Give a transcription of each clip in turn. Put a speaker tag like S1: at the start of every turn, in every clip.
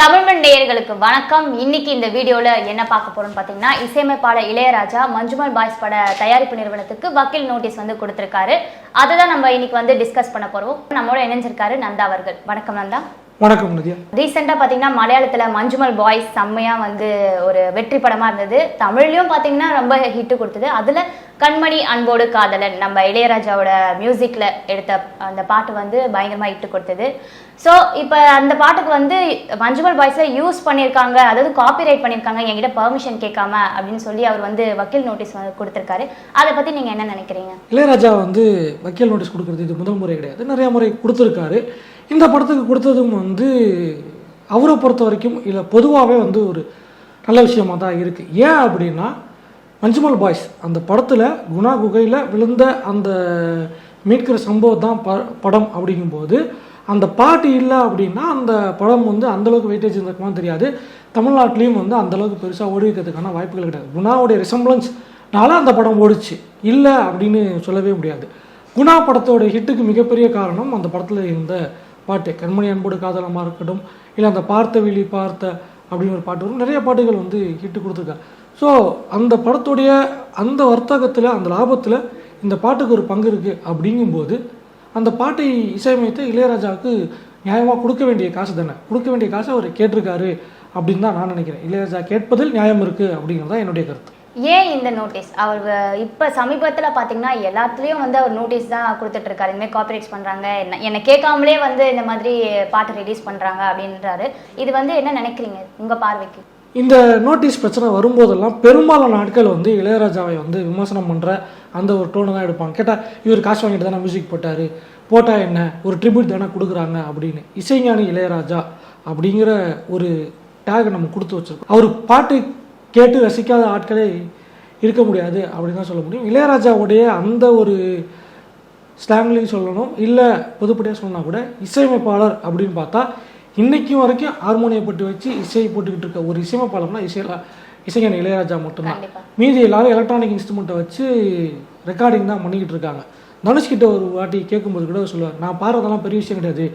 S1: தமிழ்மண் நேயர்களுக்கு வணக்கம். இன்னைக்கு இந்த வீடியோல என்ன பார்க்க போறோம்னு பாத்தீங்கன்னா இசையமைப்பாளர் இளையராஜா மஞ்சுமல் பாய்ஸ் பட தயாரிப்பு நிறுவனத்துக்கு வக்கீல் நோட்டீஸ் வந்து கொடுத்திருக்காரு. அதை தான் நம்ம இன்னைக்கு வந்து டிஸ்கஸ் பண்ண போறோம். நம்மளோட இணைஞ்சிருக்காரு நந்தா அவர்கள். வணக்கம் நந்தா.
S2: வணக்கம் நதியா.
S1: ரீசெண்டாக பார்த்தீங்கன்னா மலையாளத்தில் மஞ்சுமல் பாய்ஸ் செம்மையாக வந்து ஒரு வெற்றி படமாக இருந்தது. தமிழ்லையும் பார்த்தீங்கன்னா ரொம்ப ஹிட்டு கொடுத்தது. அதில் கண்மணி அன்போடு காதலன். நம்ம இளையராஜாவோட மியூசிக்கில் எடுத்த அந்த பாட்டு வந்து பயங்கரமாக இட்டு கொடுத்தது. ஸோ இப்போ அந்த பாட்டுக்கு வந்து மஞ்சுமல் பாய்ஸில் யூஸ் பண்ணியிருக்காங்க. அதாவது காப்பிரைட் பண்ணியிருக்காங்க. என்கிட்ட பெர்மிஷன் கேட்காம அப்படின்னு சொல்லி அவர் வந்து வக்கீல் நோட்டீஸ் வந்து கொடுத்துருக்காரு. அதை பற்றி நீங்கள் என்ன நினைக்கிறீங்க?
S2: இளையராஜா வந்து வக்கீல் நோட்டீஸ் கொடுக்குறது இது முதல் முறை கிடையாது. நிறைய முறை கொடுத்துருக்காரு. இந்த படத்துக்கு கொடுத்ததும் வந்து அவரை பொறுத்த வரைக்கும் இல்லை பொதுவாகவே வந்து ஒரு நல்ல விஷயமா தான் இருக்குது ஏன் அப்படின்னா மஞ்சுமல் பாய்ஸ் அந்த படத்தில் குணா குகையில் விழுந்த அந்த மீட்கிற சம்பவம் தான் ப படம் அப்படிங்கும்போது அந்த பாட்டு இல்லை அப்படின்னா அந்த படம் வந்து அந்தளவுக்கு வெயிட்டேஜ் இருந்திருக்குமான்னு தெரியாது. தமிழ்நாட்டிலையும் வந்து அந்தளவுக்கு பெருசாக ஓடி இருக்கிறதுக்கான வாய்ப்புகள் கிடையாது. குணாவுடைய ரிசம்பிளன்ஸ்னால அந்த படம் ஓடிச்சு. இல்லை அப்படின்னு சொல்லவே முடியாது. குணா படத்தோட ஹிட்டுக்கு மிகப்பெரிய காரணம் அந்த படத்தில் இருந்த பாட்டு. கண்மணி அன்போடு காதலமாக இருக்கட்டும் இல்லை அந்த பார்த்த விழி பார்த்த அப்படின்னு ஒரு பாட்டு வரும். நிறைய பாட்டுகள் வந்து ஹிட்டு கொடுத்துருக்காங்க ஸோ அந்த படத்துடைய அந்த வர்த்தகத்தில் அந்த லாபத்தில் இந்த பாட்டுக்கு ஒரு பங்கு இருக்குது அப்படிங்கும்போது அந்த பாட்டை இசையமைத்து இளையராஜாவுக்கு நியாயமாக கொடுக்க வேண்டிய காசு தானே? கொடுக்க வேண்டிய காசை அவர் கேட்டிருக்காரு அப்படின்னு தான் நான் நினைக்கிறேன். இளையராஜா கேட்பதில் நியாயம் இருக்குது அப்படிங்கிறது தான் என்னுடைய கருத்து.
S1: ஏன் இந்த நோட்டீஸ் அவர் இப்போ சமீபத்தில் பார்த்தீங்கன்னா எல்லாத்துலேயும் வந்து அவர் நோட்டீஸ் தான் கொடுத்துட்டு இருக்காரு இனிமேல் காப்பரேட்ஸ் பண்ணுறாங்க என்ன என்னை கேட்காமலே வந்து இந்த மாதிரி பாட்டு ரிலீஸ் பண்ணுறாங்க அப்படின்றாரு. இது வந்து என்ன நினைக்கிறீங்க உங்கள் பார்வைக்கு?
S2: இந்த நோட்டீஸ் பிரச்சனை வரும்போதெல்லாம் பெரும்பாலான நாட்கள் வந்து இளையராஜாவை வந்து விமர்சனம் பண்ணுற அந்த ஒரு டோனை தான் எடுப்பாங்க. கேட்டால் இவர் காசு வாங்கிட்டு தானே மியூசிக் போட்டார் போட்டால் என்ன? ஒரு ட்ரிபியூட் தானே கொடுக்குறாங்க அப்படின்னு. இசைஞானி இளையராஜா அப்படிங்கிற ஒரு டேக் நம்ம கொடுத்து வச்சிருக்கோம். அவர் பாட்டு கேட்டு ரசிக்காத ஆட்களே இருக்க முடியாது அப்படின்னு தான் சொல்ல முடியும். இளையராஜாவுடைய அந்த ஒரு ஸ்லாங்லையும் சொல்லணும். இல்லை பொதுப்படியாக சொல்லணும்னா கூட இசையமைப்பாளர் அப்படின்னு பார்த்தா இன்னைக்கும் வரைக்கும் ஹார்மோனியை போட்டு வச்சு இசை போட்டுக்கிட்டு இருக்க ஒரு இசையமைப்பாளர்னா இசையில இசைஞானி இளையராஜா மட்டும்தான். மீதி எல்லாரும் எலக்ட்ரானிக் இன்ஸ்ட்ருமெண்ட்டை வச்சு ரெக்கார்டிங் தான் பண்ணிக்கிட்டு இருக்காங்க. தனுஷ் கிட்ட ஒரு வாட்டி கேட்கும்போது கூட சொல்லுவார் நான் பாடுறதெல்லாம் பெரிய விஷயம் கிடையாது.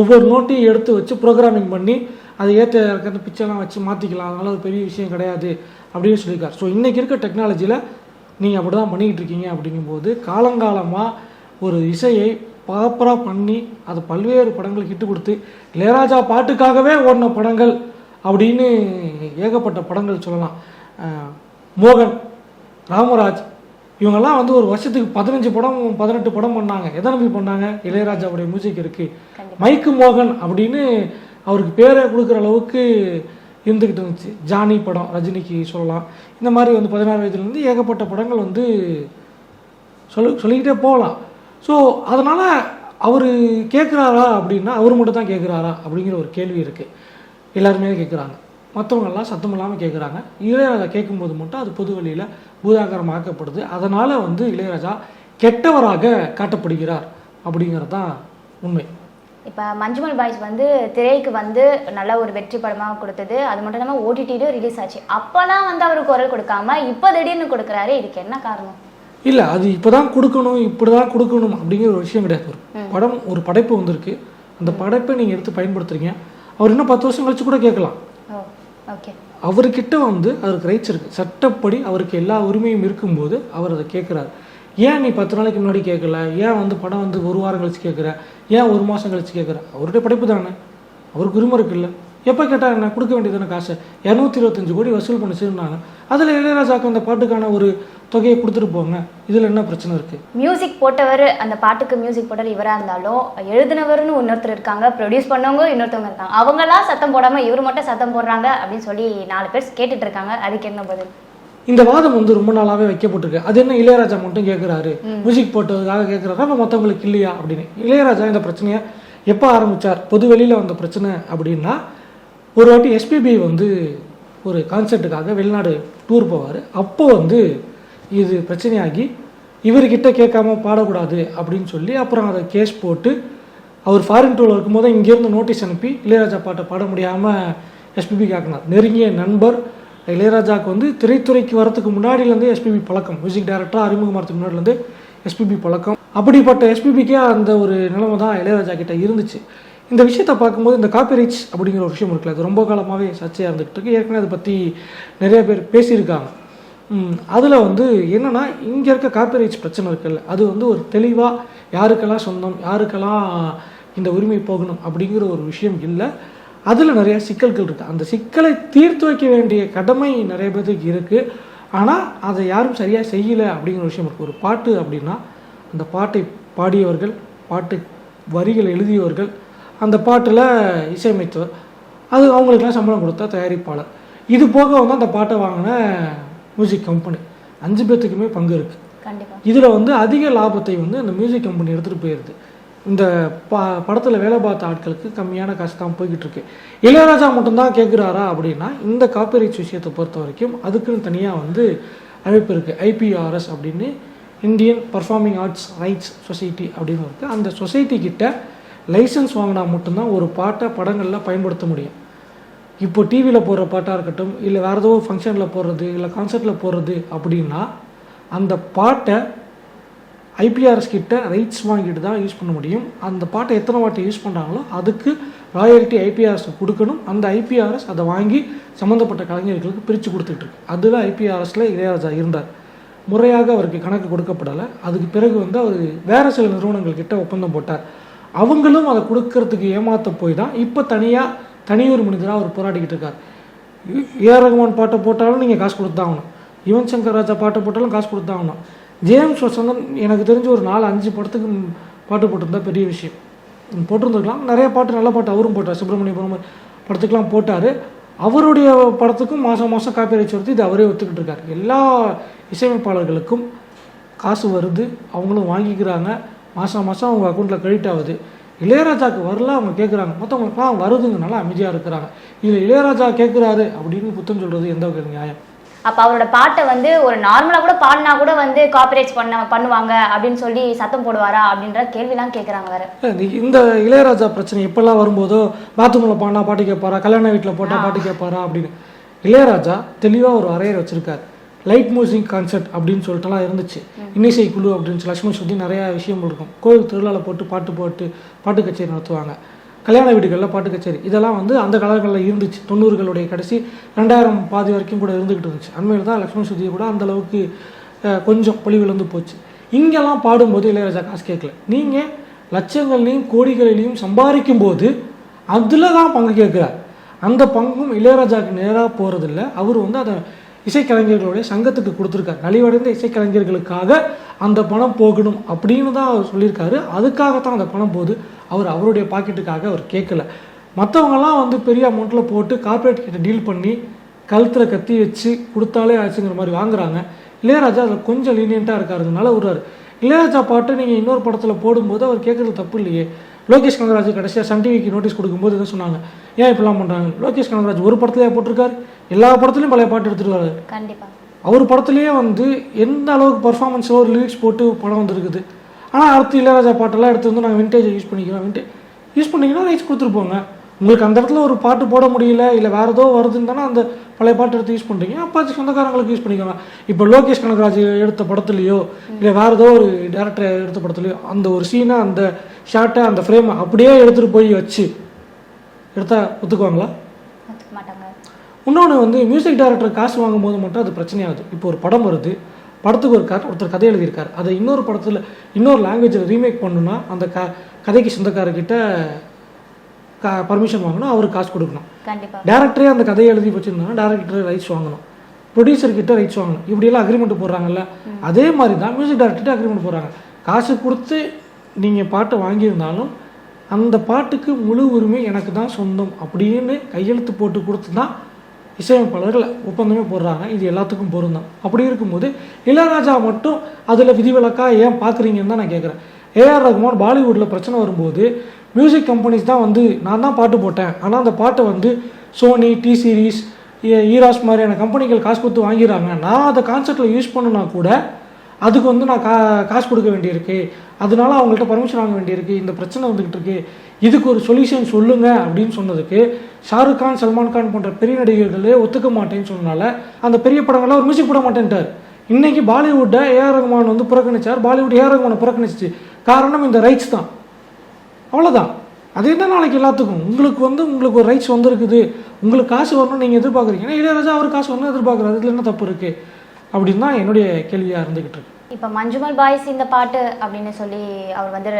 S2: ஒவ்வொரு நோட்டையும் எடுத்து வச்சு ப்ரோக்ராமிங் பண்ணி அதை ஏற்ற இறக்கிற பிக்சர்லாம் வச்சு மாற்றிக்கலாம் அதனால ஒரு பெரிய விஷயம் கிடையாது. அப்படின்னு சொல்லியிருக்காரு. ஸோ இன்றைக்கி இருக்க டெக்னாலஜியில் நீங்கள் அப்படி தான் பண்ணிக்கிட்டு இருக்கீங்க அப்படிங்கும்போது காலங்காலமாக ஒரு இசையை ப்ராப்பராக பண்ணி அது பல்வேறு படங்கள் ஹிட்டு கொடுத்து இளையராஜா பாட்டுக்காகவே ஓடின படங்கள் அப்படின்னு ஏகப்பட்ட படங்கள் சொல்லலாம். மோகன் ராமராஜ் இவங்கெல்லாம் வந்து ஒரு வருஷத்துக்கு பதினஞ்சு படம் பதினெட்டு படம் பண்ணாங்க. எதை நம்பி பண்ணாங்க? இளையராஜாவுடைய மியூசிக் இருக்குது மைக்கு மோகன் அப்படின்னு அவருக்கு பேரை கொடுக்குற அளவுக்கு இருந்துக்கிட்டு இருந்துச்சு. ஜானி படம் ரஜினிக்கு சொல்லலாம். இந்த மாதிரி வந்து பதினாறு வயதுலேருந்து ஏகப்பட்ட படங்கள் வந்து சொல்லு சொல்லிக்கிட்டே போகலாம். ஸோ அதனால் அவர் கேட்குறாரா அப்படின்னா அவர் மட்டும் தான் கேட்குறாரா அப்படிங்கிற ஒரு கேள்வி இருக்குது எல்லாருமே கேட்குறாங்க மற்றவங்கெல்லாம் சத்தம் இல்லாமல் கேட்குறாங்க இளையராஜா கேட்கும்போது மட்டும் அது பொது வழியில் பூதாகரம் ஆக்கப்படுது அதனால் வந்து இளையராஜா கெட்டவராக காட்டப்படுகிறார் அப்படிங்கிறது தான் உண்மை.
S1: இப்போ மஞ்சுமல் பாய்ஸ் வந்து திரைக்கு வந்து நல்ல ஒரு வெற்றி படமாக கொடுத்தது. அது மட்டும் இல்லாமல் ஓடிடியிலும் ரிலீஸ் ஆச்சு. அப்போலாம் வந்து அவர் குரல் கொடுக்காம இப்போ திடீர்னு கொடுக்குறாரு. இதுக்கு என்ன காரணம்?
S2: இல்லை அது இப்போ தான் கொடுக்கணும் இப்படி தான் கொடுக்கணும் அப்படிங்கிற ஒரு விஷயம் கிடையாது. ஒரு படம் ஒரு படைப்பு வந்திருக்கு. அந்த படைப்பை நீங்கள் எடுத்து பயன்படுத்துறீங்க. அவர் இன்னும் பத்து வருஷம் கழிச்சு கூட கேட்கலாம். அவர்கிட்ட வந்து அவருக்கு ரைட்ஸ் இருக்குது சட்டப்படி அவருக்கு எல்லா உரிமையும் இருக்கும்போது அவர் அதை கேட்குறாரு. ஏன் நீ பத்து நாளைக்கு முன்னாடி கேட்கல? ஏன் வந்து படம் வந்து ஒரு வாரம் கழிச்சு கேட்குற? ஏன் ஒரு மாதம் கழிச்சு கேட்குற? அவருடைய படைப்பு தானே. அவருக்கு உரிமை இருக்குல்ல. எப்போ கேட்டால் என்ன கொடுக்க வேண்டியதானே காசு? இரநூத்தி இருபத்தஞ்சு கோடி வசூல் பண்ணி சேர்ந்தாங்க அதில் இளையராஜாக்கு அந்த பாட்டுக்கான ஒரு தொகையை கொடுத்துட்டு போங்க. இதில் என்ன பிரச்சனை இருக்குது
S1: மியூசிக் போட்டவர் அந்த பாட்டுக்கு மியூசிக் போட்டவர் இவராக இருந்தாலும் எழுதினவர்னு இன்னொருத்தர் இருக்காங்க ப்ரொடியூஸ் பண்ணவங்க இன்னொருத்தவங்க இருக்காங்க. அவங்களாம் சத்தம் போடாமல் இவர் மட்டும் சத்தம் போடுறாங்க அப்படின்னு சொல்லி நாலு பேர் கேட்டுட்டு இருக்காங்க. அதுக்கு என்ன பதில்?
S2: இந்த வாதம் வந்து ரொம்ப நாளாவே வைக்கப்பட்டிருக்கு. அது என்ன இளையராஜா மட்டும் கேட்குறாரு மியூசிக் போட்டதுக்காக கேட்குறாரு அப்போ மற்றவங்களுக்கு இல்லையா அப்படின்னு. இளையராஜா இந்த பிரச்சனையை எப்போ ஆரம்பிச்சார்? பொது வெளியில் வந்த பிரச்சனை அப்படின்னா ஒரு வாட்டி எஸ்பிபி வந்து ஒரு கான்சர்ட்டுக்காக வெளிநாடு டூர் போவார். அப்போது வந்து இது பிரச்சனையாகி இவர்கிட்ட கேட்காம பாடக்கூடாது அப்படின்னு சொல்லி அப்புறம் அதை கேஸ் போட்டு அவர் ஃபாரின் டூரில் இருக்கும்போது இங்கேருந்து நோட்டீஸ் அனுப்பி இளையராஜா பாட்டை பாட முடியாமல் எஸ்பிபி காக்கினார் நெருங்கிய நண்பர் இளையராஜாவுக்கு வந்து திரைத்துறைக்கு வரத்துக்கு முன்னாடிலேருந்து எஸ்பிபி பழக்கம். மியூசிக் டைரக்டராக அறிமுகமாகிறதுக்கு முன்னாடிலேருந்து எஸ்பிபி பழக்கம். அப்படிப்பட்ட எஸ்பிபிக்கே அந்த ஒரு நிலைமை தான் இளையராஜா கிட்ட இருந்துச்சு. இந்த விஷயத்தை பார்க்கும்போது இந்த காப்பிரைட்ஸ் அப்படிங்கிற ஒரு விஷயம் இருக்குல்ல அது ரொம்ப காலமாகவே சர்ச்சையாக இருந்துகிட்டு இருக்கு. ஏற்கனவே அதை பற்றி நிறைய பேர் பேசியிருக்காங்க. அதில் வந்து என்னென்னா இங்கே இருக்க காப்பிரைட்ஸ் பிரச்சனை இருக்குல்ல அது வந்து ஒரு தெளிவாக யாருக்கெல்லாம் சொந்தம் யாருக்கெல்லாம் இந்த உரிமை போகணும் அப்படிங்கிற ஒரு விஷயம் இல்லை. அதில் நிறைய சிக்கல்கள் இருக்குது அந்த சிக்கலை தீர்த்து வைக்க வேண்டிய கடமை நிறைய பேருக்கு இருக்குது ஆனால் அதை யாரும் சரியாக செய்யலை அப்படிங்கிற விஷயம் இருக்குது ஒரு பாட்டு அப்படின்னா அந்த பாட்டை பாடியவர்கள் பாட்டு வரிகள் எழுதியவர்கள் அந்த பாட்டில் இசையமைத்தவர். அது அவங்களுக்கெல்லாம் சம்பளம் கொடுத்த தயாரிப்பாளர். இது போக வந்து அந்த பாட்டை வாங்கின மியூசிக் கம்பெனி அஞ்சு பேர்த்துக்குமே பங்கு இருக்குது இதில் வந்து அதிக லாபத்தை வந்து அந்த மியூசிக் கம்பெனி எடுத்துகிட்டு போயிடுது இந்த ப படத்தில் வேலை பார்த்த ஆட்களுக்கு கம்மியான காசு தான் போய்கிட்டு இருக்கு. இளையராஜா மட்டும்தான் கேட்குறாரா அப்படின்னா இந்த காப்பிரைட்ஸ் விஷயத்தை பொறுத்த வரைக்கும் அதுக்குன்னு தனியாக வந்து அமைப்பு இருக்குது ஐபிஆர்எஸ் அப்படின்னு Indian performing arts rights society அப்படின்னு இருக்குது அந்த சொசைட்டி கிட்ட லைசன்ஸ் வாங்கினா மட்டும்தான் ஒரு பாட்டை படங்களில் பயன்படுத்த முடியும். இப்போ டிவியில் போடுற பாட்டாக இருக்கட்டும் இல்லை வேறு ஏதோ ஃபங்க்ஷனில் போடுறது இல்லை கான்சர்ட்டில் போடுறது அப்படின்னா அந்த பாட்டை ஐபிஆர்எஸ் கிட்ட ரைட்ஸ் வாங்கிட்டு தான் யூஸ் பண்ண முடியும். அந்த பாட்டை எத்தனை வாட்டி யூஸ் பண்ணுறாங்களோ அதுக்கு ராயல்ட்டி ஐபிஆர்எஸ் கொடுக்கணும். அந்த ஐபிஆர்எஸ் அதை வாங்கி சம்மந்தப்பட்ட கலைஞர்களுக்கு பிரித்து கொடுத்துட்டு இருக்கு. அதில் ஐபிஆர்எஸில் இளையராஜா இருந்தார். முறையாக அவருக்கு கணக்கு கொடுக்கப்படலை. அதுக்கு பிறகு வந்து அவர் வேறு சில நிறுவனங்கள் கிட்ட ஒப்பந்தம் போட்டார். அவங்களும் அதை கொடுக்கறதுக்கு ஏமாத்த போய் தான் இப்போ தனியாக தனியொரு மனிதராக அவர் போராடிக்கிட்டு இருக்கார். ஏஆர் ரகுமான் பாட்டை போட்டாலும் நீங்கள் காசு கொடுத்தாகணும் யுவன் சங்கர் ராஜா பாட்டை போட்டாலும் காசு கொடுத்தாகணும் ஜேம்ஸ் வசந்தன் எனக்கு தெரிஞ்ச ஒரு நாலு அஞ்சு படத்துக்கு பாட்டு போட்டிருந்தா பெரிய விஷயம். போட்டிருந்துருக்கலாம். நிறைய பாட்டு நல்ல பாட்டு அவரும் போட்டார். சுப்பிரமணிய படத்துக்கெலாம் போட்டார். அவருடைய படத்துக்கும் மாதம் மாதம் காப்பி ரைட்ஸ் இது அவரே ஒத்துக்கிட்டு இருக்கார். எல்லா இசையமைப்பாளர்களுக்கும் காசு வருது. அவங்களும் வாங்கிக்கிறாங்க. மாதம் மாதம் அவங்க அக்கௌண்ட்டில் கிரெடிட் ஆகுது. இளையராஜாக்கு வரல அவங்க கேட்குறாங்க மற்றவங்களுக்குலாம் வருதுங்க நல்லா அமைதியாக இருக்கிறாங்க. இதில் இளையராஜா கேட்குறாரு அப்படின்னு புத்தம் சொல்கிறது எந்த வகையில் நியாயம்?
S1: அப்ப அவரோட பாட்டை வந்து ஒரு நார்மலா கூட பாடினா கூட வந்து காப்பிரைட்ஸ் பண்ண பண்ணுவாங்க அப்படின்னு சொல்லி சத்தம் போடுவாரா அப்படின்ற கேள்விலாம் கேக்குறாங்க வேற.
S2: இந்த- இந்த இளையராஜா பிரச்சனை எப்பெல்லாம் வரும்போதோ பாத்ரூமில் பாடினா பாட்டு கேட்பாரா? கல்யாண வீட்டில் போட்டால் பாட்டு கேட்பாரா அப்படின்னு. இளையராஜா தெளிவாக ஒரு அறையர் வச்சிருக்காரு. லைட் மியூசிக் கான்சர்ட் அப்படின்னு சொல்லிட்டுலாம் இருந்துச்சு. இன்னிசை குழு அப்படின்னு சொல்லி லட்சுமி சுத்தி நிறையா விஷயங்கள் இருக்கும். கோயில் திருவிழாவில் போட்டு பாட்டு போட்டு பாட்டு கச்சேரி நடத்துவாங்க. கல்யாண வீடுகளில் பாட்டு கச்சேரி. இதெல்லாம் வந்து அந்த காலங்களில் இருந்துச்சு. தொண்ணூறுகளுடைய கடைசி ரெண்டாயிரம் பாதி வரைக்கும் கூட இருந்துகிட்டு இருந்துச்சு. அண்மையில் தான் லக்ஷ்மண் சுத்தியை கூட அந்த அளவுக்கு அஹ், கொஞ்சம் பொலிவிழந்து போச்சு. இங்கெல்லாம் பாடும்போது இளையராஜா காசு கேட்கல. நீங்கள் லட்சங்கள்லையும் கோடிகளிலையும் சம்பாதிக்கும் போது அதில் தான் பங்கு கேட்குறார். அந்த பங்கும் இளையராஜாவுக்கு நேராக போகிறதில்ல அவர் வந்து அதை இசைக்கலைஞர்களுடைய சங்கத்துக்கு கொடுத்துருக்காரு. நலிவடைந்த இசைக்கலைஞர்களுக்காக அந்த பணம் போகணும் அப்படின்னு தான் அவர் சொல்லியிருக்காரு. அதுக்காகத்தான் அந்த பணம் போகுது. அவர் அவருடைய பாக்கெட்டுக்காக அவர் கேட்கல. மற்றவங்கெல்லாம் வந்து பெரிய அமௌண்ட்டில் போட்டு கார்ப்பரேட் கிட்ட டீல் பண்ணி கழுத்தில் கத்தி வச்சு கொடுத்தாலே ஆச்சுங்கிற மாதிரி வாங்குறாங்க. இளையராஜா அதில் கொஞ்சம் லீனியண்ட்டாக இருக்காருனால விடுறாரு. இளையராஜா பாட்டு நீங்கள் இன்னொரு படத்தில் போடும்போது அவர் கேட்குறது தப்பு இல்லையே. லோகேஷ் கனகராஜ் கடைசியாக சன் டிவிக்கு நோட்டீஸ் கொடுக்கும்போது இதை சொன்னாங்க. ஏன் இப்படிலாம் பண்ணுறாங்க லோகேஷ் கனகராஜ் ஒரு படத்துலேயே போட்டிருக்காரு. எல்லா படத்துலையும் பழைய பாட்டு எடுத்துட்டு வராரு
S1: கண்டிப்பா.
S2: அவர் படத்துலேயே வந்து எந்த அளவுக்கு பர்ஃபார்மன்ஸ் ஒரு லிரிக்ஸ் போட்டு படம் வந்திருக்குது. ஆனால் அடுத்து இளையராஜா பாட்டெல்லாம் எடுத்து வந்து நாங்கள் விண்டேஜை யூஸ் பண்ணிக்கிறோம் விண்டேஜ் யூஸ் பண்ணிங்கன்னா ரைட்ஸ் கொடுத்துருப்போங்க. உங்களுக்கு அந்த இடத்துல ஒரு பாட்டு போட முடியல இல்லை வேற ஏதோ வருதுன்னு தானே அந்த பழைய பாட்டு எடுத்து யூஸ் பண்ணுறீங்க அப்போ சொந்தக்காரங்களுக்கு யூஸ் பண்ணிக்கோங்க. இப்போ லோகேஷ் கனகராஜ் எடுத்த படத்துலையோ இல்லை வேற ஏதோ ஒரு டேரக்டர் எடுத்த படத்துலையோ அந்த ஒரு சீனை அந்த ஷார்ட்டை அந்த ஃப்ரேமை அப்படியே எடுத்துகிட்டு போய் வச்சு எடுத்தா ஒத்துக்குவாங்களா? இன்னொன்று வந்து மியூசிக் டைரக்டர் காசு வாங்கும்போது மட்டும் அது பிரச்சனையாகுது. இப்போ ஒரு படம் வருது படத்துக்கு ஒரு க ஒருத்தர் கதை எழுதியிருக்காரு. அதை இன்னொரு படத்தில் இன்னொரு லாங்குவேஜில் ரீமேக் பண்ணணும்னா அந்த க கதைக்கு சொந்தக்காரர்கிட்ட பர்மிஷன் வாங்கணும் அவருக்கு காசு கொடுக்கணும். டேரக்டரே அந்த கதையை எழுதி வச்சுருந்தாங்கன்னா டேரக்டர் ரைட்ஸ் வாங்கணும். ப்ரொடியூசர் கிட்ட ரைட்ஸ் வாங்கணும். இப்படியெல்லாம் அக்ரிமெண்ட் போடுறாங்கல்ல அதே மாதிரி தான் மியூசிக் டேரக்டர்கிட்ட அக்ரிமெண்ட் போடுறாங்க. காசு கொடுத்து நீங்கள் பாட்டை வாங்கியிருந்தாலும் அந்த பாட்டுக்கு முழு உரிமை எனக்கு தான் சொந்தம் அப்படின்னு கையெழுத்து போட்டு கொடுத்து தான் இசையமைப்பாளர்கள் ஒப்பந்தமே போடுறாங்க. இது எல்லாத்துக்கும் பொருந்தும். அப்படி இருக்கும்போது இளையராஜா மட்டும் அதில் விதிவிலக்கா ஏன் பார்க்குறீங்கன்னு தான் நான் கேட்குறேன் ஏஆர் ரகுமான் பாலிவுட்டில் பிரச்சனை வரும்போது மியூசிக் கம்பெனிஸ் தான் வந்து நான் தான் பாட்டு போட்டேன். ஆனால் அந்த பாட்டை வந்து சோனி டி சீரிஸ் ஈராஸ் மாதிரியான கம்பெனிகள் காசு கொடுத்து வாங்கிடுறாங்க. நான் அதை கான்செப்டில் யூஸ் பண்ணுனா கூட அதுக்கு வந்து நான் கா காசு கொடுக்க வேண்டியிருக்கு. அதனால அவங்கள்ட்ட பர்மிஷன் வாங்க வேண்டியிருக்கு. இந்த பிரச்சனை வந்துக்கிட்டு இருக்கு. இதுக்கு ஒரு சொல்யூஷன் சொல்லுங்க அப்படின்னு சொன்னதுக்கு ஷாருக் கான் சல்மான் கான் போன்ற பெரிய நடிகர்களே ஒத்துக்க மாட்டேன்னு சொன்னனால அந்த பெரிய படங்கள்லாம் ஒரு மியூசிக் போட மாட்டேன்ட்டார். இன்னைக்கு பாலிவுட்டை ஏஆர் ரகுமான் வந்து புறக்கணிச்சார். பாலிவுட் ஏஆர் ரகுமானை புறக்கணிச்சிச்சு. காரணம் இந்த ரைட்ஸ் தான். அவ்வளோதான் அது என்ன நாளைக்கு எல்லாத்துக்கும்? உங்களுக்கு வந்து உங்களுக்கு ஒரு ரைட்ஸ் வந்திருக்குது. உங்களுக்கு காசு வரணும்னு நீங்கள் எதிர்பார்க்குறீங்க. ஏன்னா இளையராஜா அவர் காசு வரணும் எதிர்பார்க்குறாரு. இதில் என்ன தப்பு இருக்குது அப்படின்னு தான் என்னுடைய கேள்வியாக இருந்துக்கிட்டு இருக்கு.
S1: இப்போ மஞ்சுமல் பாய்ஸ் இந்த பாட்டு அப்படின்னு சொல்லி அவர் வந்து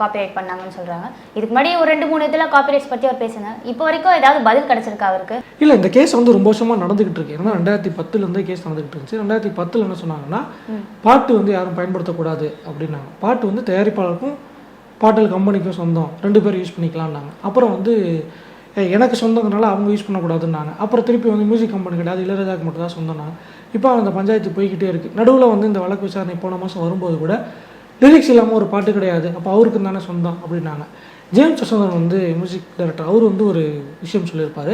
S1: காப்பிரைட் பண்ணாங்கன்னு சொல்றாங்க. இதுக்கு முன்னாடி ஒரு ரெண்டு மூணு இதில் காப்பிரைட்ஸ் பற்றி அவர் பேசினார். இப்போ வரைக்கும் ஏதாவது பதில் கிடைச்சிருக்கா அவருக்கு?
S2: இல்லை இந்த கேஸ் வந்து ரொம்ப வருஷமாக நடந்துகிட்டு இருக்கு. ஏன்னா ரெண்டாயிரத்தி பத்துலேருந்தே கேஸ் நடந்துகிட்டு இருந்துச்சு. ரெண்டாயிரத்தி பத்தில் என்ன சொன்னாங்கன்னா பாட்டு வந்து யாரும் பயன்படுத்தக்கூடாது அப்படின்னாங்க. பாட்டு வந்து தயாரிப்பாளருக்கும் பாட்டல் கம்பெனிக்கும் சொந்தம். ரெண்டு பேரும் யூஸ் பண்ணிக்கலாம்னாங்க. அப்புறம் வந்து எனக்கு சொந்தங்கிறனால அவங்க யூஸ் பண்ணக்கூடாதுன்னாங்க. அப்புறம் திருப்பி வந்து மியூசிக் கம்பெனி கிடையாது இளையராஜாக்கு மட்டும் தான் சொந்தம்னாங்க. இப்போ அந்த பஞ்சாயத்து போய்கிட்டே இருக்குது நடுவில் வந்து இந்த வழக்கு விசாரணை போன மாதம் வரும்போது கூட லிரிக்ஸ் இல்லாமல் ஒரு பாட்டு கிடையாது. அப்போ அவருக்கு தானே சொந்தம் அப்படின்னாங்க. ஜேம்ஸ் வசந்தன் வந்து மியூசிக் டைரக்டர் அவர் வந்து ஒரு விஷயம் சொல்லியிருப்பார்.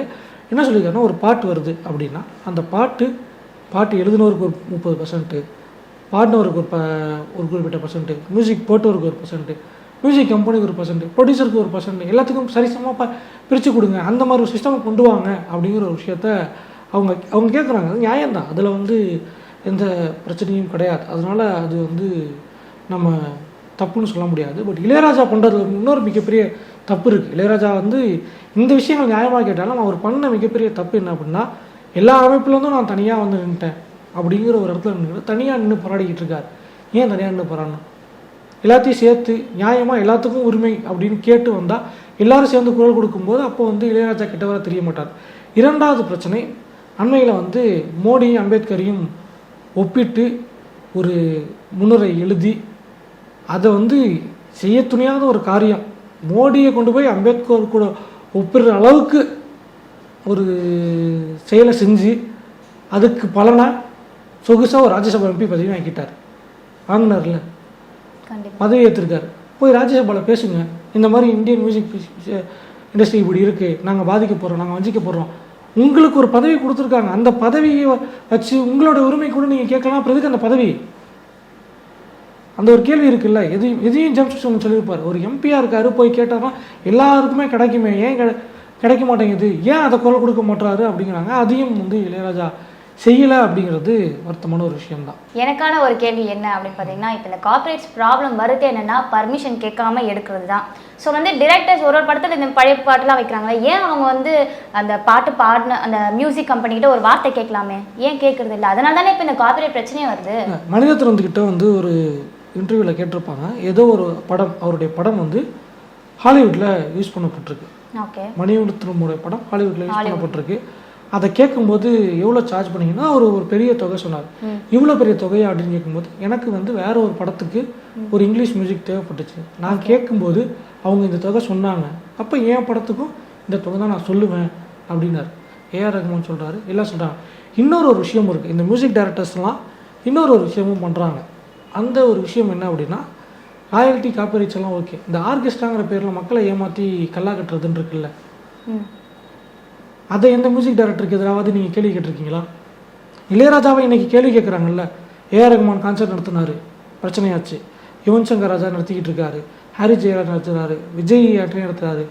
S2: என்ன சொல்லியிருக்காருன்னா ஒரு பாட்டு வருது அப்படின்னா அந்த பாட்டு பாட்டு எழுதினவருக்கு ஒரு முப்பது பர்சன்ட்டு பாடினவருக்கு ஒரு ப ஒரு குறிப்பிட்ட பர்சன்ட்டு மியூசிக் போட்டவருக்கு ஒரு பர்சன்ட்டு மியூசிக் கம்பெனிக்கு ஒரு பர்சன்ட் ப்ரொடியூசருக்கு ஒரு பர்சன்ட் எல்லாத்துக்கும் சரிசமமாக ப பிரித்து கொடுங்க. அந்த மாதிரி ஒரு சிஸ்டம் கொண்டு வாங்க அப்படிங்கிற ஒரு விஷயத்த அவங்க அவங்க கேட்குறாங்க அது நியாயம்தான். அதில் வந்து எந்த பிரச்சனையும் கிடையாது. அதனால் அது வந்து நம்ம தப்புன்னு சொல்ல முடியாது. பட் இளையராஜா பண்ணுறதுல இன்னொரு மிகப்பெரிய தப்பு இருக்குது இளையராஜா வந்து இந்த விஷயங்கள் நியாயமாக கேட்டாலும் அவர் பண்ண மிகப்பெரிய தப்பு என்ன அப்படின்னா எல்லா அமைப்புலேருந்தும் நான் தனியாக வந்து நின்ட்டேன் அப்படிங்கிற ஒரு இடத்துல நின்று தனியாக நின்று போராடிக்கிட்டு இருக்கார். ஏன் தனியாக நின்று போராடணும்? எல்லாத்தையும் சேர்த்து நியாயமாக எல்லாத்துக்கும் உரிமை அப்படின்னு கேட்டு வந்தால் எல்லாரும் சேர்ந்து குரல் கொடுக்கும்போது அப்போ வந்து இளையராஜா கிட்டவர தெரிய மாட்டார் இரண்டாவது பிரச்சனை அண்மையில் வந்து மோடியும் அம்பேத்கரையும் ஒப்பிட்டு ஒரு முன்னுரை எழுதி அதை வந்து செய்ய துணியாத ஒரு காரியம். மோடியை கொண்டு போய் அம்பேத்கர் கூட ஒப்பிடுற அளவுக்கு ஒரு செயலை செஞ்சு அதுக்கு பலனாக சொகுசாக ஒரு ராஜ்யசபா எம்பி பதவி வாங்கிட்டார். வாங்கினார்ல? பதவி ஏற்றிருக்காரு போய் ராஜ்யசபாவில் பேசுங்க. இந்த மாதிரி இந்தியன் மியூசிக் இண்டஸ்ட்ரி இப்படி இருக்குது நாங்கள் பாதிக்க போகிறோம் நாங்கள் வஞ்சிக்க போகிறோம் உங்களுக்கு ஒரு பதவி கொடுத்துருக்காங்க. அந்த பதவியை வச்சு உங்களோட உரிமை கூட நீங்கள் கேட்கலாம். அப்புறம் எதுக்கு அந்த பதவி. அந்த ஒரு கேள்வி இருக்குல்ல. எதையும் எதையும் ஜம்ஷன் சொல்லியிருப்பார். ஒரு எம்பியாக இருக்காரு. போய் கேட்டார்னா எல்லாருக்குமே கிடைக்குமே. ஏன் கிடைக்க மாட்டேங்குது? ஏன் அதை குரல் கொடுக்க மாட்டாரு அப்படிங்கிறாங்க. அதையும் வந்து இளையராஜா செய்யலை அப்படிங்கிறது வருத்தமான ஒரு விஷயம்தான்.
S1: எனக்கான ஒரு கேள்வி என்ன அப்படின்னு பார்த்தீங்கன்னா இப்போ இந்த கார்ப்பரேட்ஸ் ப்ராப்ளம் வருது என்னன்னா பர்மிஷன் கேட்காம எடுக்கிறது தான் ஸோ வந்து டிரெக்டர்ஸ் ஒரு ஒரு படத்தில் இந்த பழைய பாட்டுலாம் வைக்கிறாங்களே ஏன் அவங்க வந்து அந்த பாட்டு பாடின அந்த மியூசிக் கம்பெனிகிட்ட ஒரு வார்த்தை கேட்கலாமே? ஏன் கேட்கறது இல்லை? அதனால தானே இப்போ இந்த கார்ப்பரேட் பிரச்சனையே வருது.
S2: மனிதத்திறந்துக்கிட்ட வந்து ஒரு இன்டர்வியூவில் கேட்டிருப்பாங்க. ஏதோ ஒரு படம் அவருடைய படம் வந்து ஹாலிவுட்டில் யூஸ் பண்ணப்பட்டிருக்கு.
S1: ஓகே
S2: மணிரத்னமுடைய படம் ஹாலிவுட்டில் யூஸ் பண்ணப்பட்டிருக்கு. அதை கேட்கும்போது எவ்வளோ சார்ஜ் பண்ணீங்கன்னா அவர் ஒரு பெரிய தொகை சொன்னார். இவ்வளோ பெரிய தொகையா அப்படின்னு கேட்கும்போது எனக்கு வந்து வேற ஒரு படத்துக்கு ஒரு இங்கிலீஷ் மியூசிக் தேவைப்பட்டுச்சு. நான் கேட்கும்போது அவங்க இந்த தொகை சொன்னாங்க. அப்போ என் படத்துக்கும் இந்த தொகை தான் நான் சொல்லுவேன் அப்படின்னாரு. ஏஆர் ரஹ்மான் சொல்கிறாரு எல்லாம் சொல்கிறாங்க இன்னொரு ஒரு விஷயம் இருக்குது இந்த மியூசிக் டைரக்டர்ஸ்லாம் இன்னொரு ஒரு விஷயமும் பண்ணுறாங்க அந்த ஒரு விஷயம் என்ன அப்படின்னா ராயல்ட்டி காப்பிரைட்ஸ் எல்லாம் ஓகே இந்த ஆர்கெஸ்ட்ராங்கிற பேரில் மக்களை ஏமாற்றி கல்லா கட்டுறதுன்னு இருக்குல்ல. அதை எந்த மியூசிக் டைரக்டருக்கு எதிராவது நீங்கள் கேள்வி கேட்டிருக்கீங்களா? இளையராஜாவை இன்னைக்கு கேள்வி கேட்குறாங்கல்ல. ஏஆர் ரகுமான் கான்சர்ட் நடத்தினார். பிரச்சனையாச்சு. யுவன் சங்கர் ராஜா நடத்திக்கிட்டு இருக்காரு. ஹாரி ஜெயராஜ் நடத்துறாரு. விஜய் ஆட்டனி நடத்துகிறாரு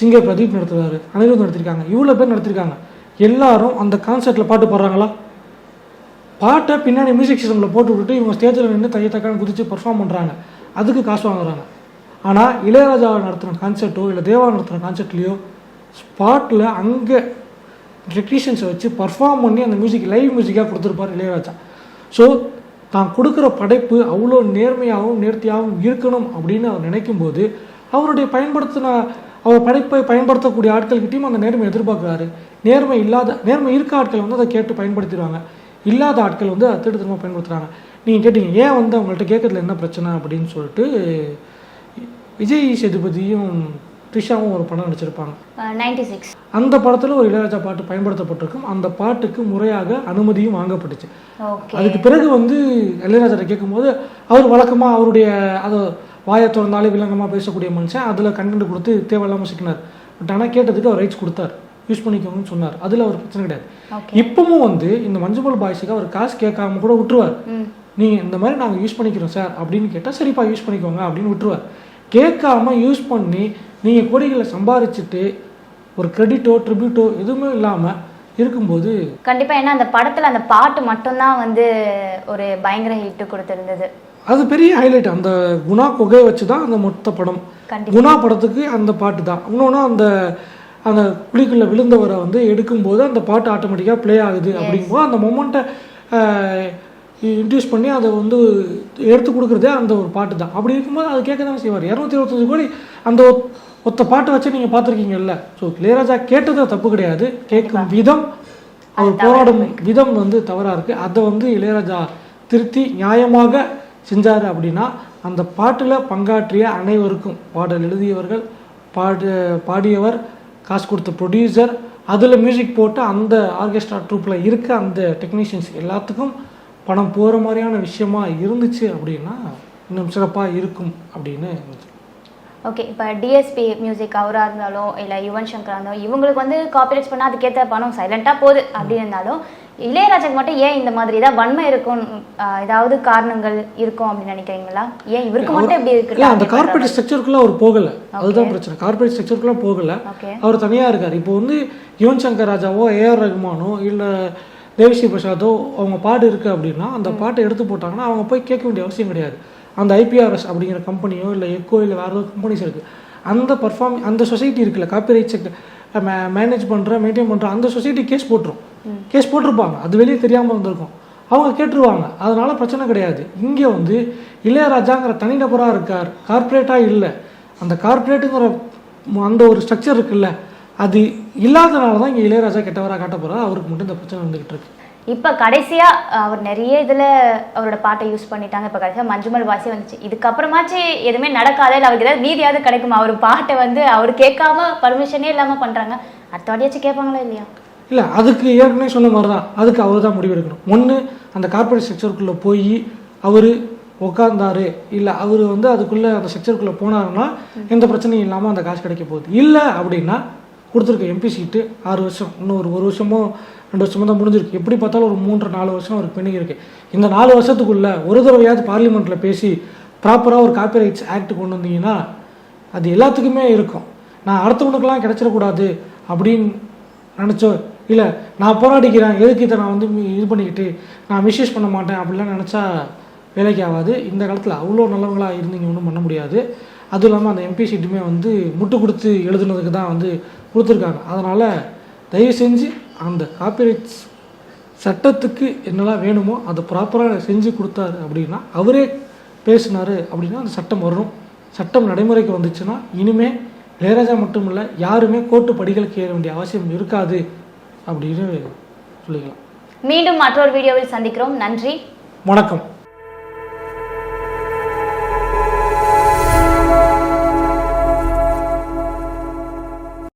S2: சிங்கர் பிரதீப் நடத்துகிறாரு அனிருத் நடத்திருக்காங்க. இவ்வளோ பேர் நடத்திருக்காங்க. எல்லாரும் அந்த கான்சர்ட்டில் பாட்டு பாடுறாங்களா? பாட்டை பின்னாடி மியூசிக் சிஸ்டமில் போட்டு விட்டுட்டு இவங்க ஸ்டேஜில் நின்று தைய குதித்து பர்ஃபார்ம் பண்ணுறாங்க அதுக்கு காசு வாங்குறாங்க. ஆனால் இளையராஜா நடத்துகிற கான்சர்ட்டோ இல்லை தேவா நடத்துகிற கான்சர்ட்லேயோ ஸ்பாட்டில் அங்கே டெக்னீஷியன்ஸை வச்சு பர்ஃபார்ம் பண்ணி அந்த மியூசிக் லைவ் மியூசிக்காக கொடுத்துருப்பார் இளையராஜா. ஸோ தான் கொடுக்குற படைப்பு அவ்வளோ நேர்மையாகவும் நேர்த்தியாகவும் இருக்கணும் அப்படின்னு அவர் நினைக்கும்போது அவருடைய பயன்படுத்தின அவர் படைப்பை பயன்படுத்தக்கூடிய ஆட்கள்கிட்டையும் அந்த நேர்மை எதிர்பார்க்குறாரு. நேர்மை இல்லாத நேர்மை இருக்க ஆட்கள் வந்து அதை கேட்டு பயன்படுத்திடுவாங்க. இல்லாத ஆட்கள் வந்து அதை திருத்தமாக பயன்படுத்துகிறாங்க நீங்கள் கேட்டீங்க ஏன் வந்து அவங்கள்ட்ட கேட்கறதுல என்ன பிரச்சனை அப்படின்னு சொல்லிட்டு விஜய் சேதுபதியும் த்ரிஷாவும் ஒரு படம் நடிச்சிருப்பாங்க.
S1: Ninety six.
S2: அந்த படத்தில் ஒரு இளையராஜா பாட்டு பயன்படுத்தப்பட்டிருக்கும். அந்த பாட்டுக்கு முறையாக அனுமதியும் வாங்கப்பட்டுச்சு. அதுக்கு பிறகு வந்து இளையராஜா கேட்கும்போது அவர் வழக்கமாக அவருடைய அதை வாயை திறந்தாலே வில்லங்கமாக பேசக்கூடிய மனுஷன். அதில் கண்டென்ட் கொடுத்து தேவையில்லாமல் சிக்கினார். பட் ஆனால் கேட்டதுக்கு அவர் ரைட்ஸ் கொடுத்தார். யூஸ் பண்ணிக்கோங்கன்னு சொன்னார். அதில் அவர் பிரச்சனை கிடையாது. இப்பவும் வந்து இந்த மஞ்சுமல் பாய்ஸுக்கு அவர் காசு கேட்காம கூட விட்டுருவார்.
S1: ம்.
S2: நீங்கள் இந்த மாதிரி நாங்கள் யூஸ் பண்ணிக்கிறோம் சார். அப்படின்னு கேட்டால் சரிப்பா யூஸ் பண்ணிக்கோங்க. அப்படின்னு விட்டுருவார். கேட்காம யூஸ் பண்ணி நீங்கள் கோடிகளை சம்பாரிச்சிட்டு ஒரு கிரெடிட்டோ ட்ரிபியூட்டோ எதுவுமே இல்லாமல் இருக்கும்போது
S1: கண்டிப்பா ஏன்னா அந்த படத்துல அந்த பாட்டு மட்டும்தான் வந்து ஒரு பயங்கர ஹிட் கொடுத்திருந்தது.
S2: அது பெரிய ஹைலைட் அந்த குணா கொகையை வச்சு தான் அந்த மொத்த படம். குணா படத்துக்கு அந்த பாட்டு தான். இன்னொன்று அந்த அந்த குழிக்குள்ள விழுந்தவரை வந்து எடுக்கும்போது அந்த பாட்டு ஆட்டோமேட்டிக்காக ப்ளே ஆகுது அப்படிங்கும்போது அந்த மொமெண்ட்டை இன்ட்யூஸ் பண்ணி அதை வந்து எடுத்து கொடுக்குறதே அந்த ஒரு பாட்டு தான். அப்படி இருக்கும்போது அது கேட்க தான் செய்வார். இரநூத்தி இருபத்தஞ்சு கோடி அந்த ஒத்- ஒத்த பாட்டை வச்சு நீங்கள் பார்த்துருக்கீங்கல்ல. ஸோ இளையராஜா கேட்டது தப்பு கிடையாது. கேட்கும் விதம் அவர் போராடும் விதம் வந்து தவறாக இருக்குது அதை வந்து இளையராஜா திருத்தி நியாயமாக செஞ்சார் அப்படின்னா அந்த பாட்டில் பங்காற்றிய அனைவருக்கும் பாடல் எழுதியவர்கள் பாடு பாடியவர் காசு கொடுத்த ப்ரொடியூசர் அதில் மியூசிக் போட்டு அந்த ஆர்கெஸ்ட்ரா ட்ரூப்பில் இருக்க அந்த டெக்னீஷியன்ஸ் எல்லாத்துக்கும் பணம் போகிற மாதிரியான விஷயமா இருந்துச்சு அப்படின்னா இன்னும் சிறப்பாக இருக்கும் அப்படின்னு
S1: ஓகே இப்போ டிஎஸ்பி மியூசிக் அவராக இருந்தாலும் இல்லை யுவன் சங்கரா இருந்தாலும் இவங்களுக்கு வந்து காப்பிரைட்ஸ் பண்ணால் அதுக்கேற்ற பணம் சைலண்ட்டாக போகுது அப்படி இருந்தாலும் இளையராஜாக்கு மட்டும் ஏன் இந்த மாதிரி ஏதாவது வன்மை இருக்கும் ஏதாவது காரணங்கள் இருக்கும் அப்படின்னு நினைக்கிறீங்களா? ஏன் இவருக்கு மட்டும் இப்படி இருக்கு?
S2: அந்த கார்பரேட் ஸ்ட்ரக்சருக்குள்ளே அவர் போகலை. அதுதான் பிரச்சனை. கார்பரேட் ஸ்ட்ரக்சருக்குள்ளே போகலை. அவர் தனியாக இருக்கார். இப்போ வந்து யுவன் சங்கர் ராஜாவோ ஏஆர் ரகுமானோ இல்லை தேவிஸ்ரீ பிரசாதோ அவங்க பாட்டு இருக்குது அப்படின்னா அந்த பாட்டை எடுத்து போட்டாங்கன்னா அவங்க போய் கேட்க வேண்டிய அவசியம் கிடையாது. அந்த ஐபிஆர்எஸ் அப்படிங்கிற கம்பெனியோ இல்லை எக்கோ இல்லை வேறு ஏதாவது கம்பெனிஸ் இருக்குது அந்த பர்ஃபார்ம் அந்த சொசைட்டி இருக்குல்ல காப்பிரைட் செக் மேனேஜ் பண்ணுற மெயின்டைன் பண்ணுற அந்த சொசைட்டி கேஸ் போட்டுரும். கேஸ் போட்டிருப்பாங்க. அது வெளியே தெரியாமல் வந்திருக்கும் அவங்க கேட்டுருவாங்க. அதனால பிரச்சனை கிடையாது. இங்கே வந்து இளையராஜாங்கிற தனிநபராக இருக்கார். கார்ப்பரேட்டாக இல்லை. அந்த கார்ப்பரேட்டுங்கிற அந்த ஒரு ஸ்ட்ரக்சர் இருக்குல்ல அது இல்லாதனால தான் இங்கே இளையராஜா கெட்டவராக காட்ட போகிறார் அவருக்கு மட்டும் இந்த பிரச்சனை வந்துகிட்டு இருக்கு.
S1: இப்போ கடைசியா அவர் நிறைய இதுல அவரோட பாட்டை யூஸ் பண்ணிட்டாங்க. இப்போ கடைசியா மஞ்சுமல் வாசி வந்துச்சு. இதுக்கப்புறமாச்சு எதுவுமே நடக்காதே இல்லை அவருக்கு ஏதாவது நீதியாவது கிடைக்குமா? அவர் பாட்டை வந்து அவர் கேட்காம பர்மிஷனே இல்லாம பண்றாங்க. அடுத்த வாட்டியாச்சும் கேட்பாங்களா இல்லையா?
S2: இல்லை அதுக்கு ஏற்கனவே சொன்ன மாதிரி தான் அதுக்கு அவர் தான் முடிவெடுக்கணும் ஒன்று அந்த கார்ப்பரேட் ஸ்ட்ரக்சருக்குள்ளே போய் அவர் உட்காந்தாரு இல்லை அவர் வந்து அதுக்குள்ளே அந்த ஸ்ட்ரக்சருக்குள்ளே போனாருன்னா எந்த பிரச்சனையும் இல்லாமல் அந்த காசு கிடைக்க போகுது. இல்லை அப்படின்னா கொடுத்துருக்க எம்பி சீட்டு ஆறு வருஷம் இன்னும் ஒரு ஒரு வருஷமோ ரெண்டு வருஷமோ தான் முடிஞ்சிருக்கு. எப்படி பார்த்தாலும் ஒரு மூன்று நாலு வருஷம் அவருக்கு பெண்டிங் இருக்குது இந்த நாலு வருஷத்துக்குள்ளே ஒரு தடவையாவது பார்லிமெண்ட்டில் பேசி ப்ராப்பராக ஒரு காப்பிரைட்ஸ் ஆக்ட் கொண்டு வந்தீங்கன்னா அது எல்லாத்துக்குமே இருக்கும். நான் அடுத்தவனுக்கெல்லாம் கிடைச்சிடக்கூடாது அப்படின்னு நினச்சோ இல்லை நான் போராடிக்கிறேன் எதுக்கு இதை நான் வந்து இது பண்ணிக்கிட்டு நான் மிஸ்யூஸ் பண்ண மாட்டேன் அப்படிலாம் நினச்சா வேலைக்கு ஆகாது இந்த காலத்தில் அவ்வளோ நல்லவங்களா இருந்தீங்க ஒன்றும் பண்ண முடியாது. அதுவும் இல்லாமல் அந்த எம்பி சீட்டுமே வந்து முட்டு கொடுத்து எழுதுனதுக்கு தான் வந்து கொடுத்துருக்காங்க. அதனால் தயவு செஞ்சு அந்த காப்பிரைட்ஸ் சட்டத்துக்கு என்னெல்லாம் வேணுமோ அதை ப்ராப்பராக செஞ்சு கொடுத்தாரு அப்படின்னா அவரே பேசினாரு அப்படின்னா அந்த சட்டம் வரும் சட்டம் நடைமுறைக்கு வந்துச்சுன்னா இனிமே இளையராஜா மட்டும் இல்லை யாருமே கோர்ட்டு படிகளுக்கு ஏற வேண்டிய அவசியம் இருக்காது அப்படின்னு சொல்லிக்கலாம்.
S1: மீண்டும் மற்றொரு வீடியோவில் சந்திக்கிறோம். நன்றி.
S2: வணக்கம்.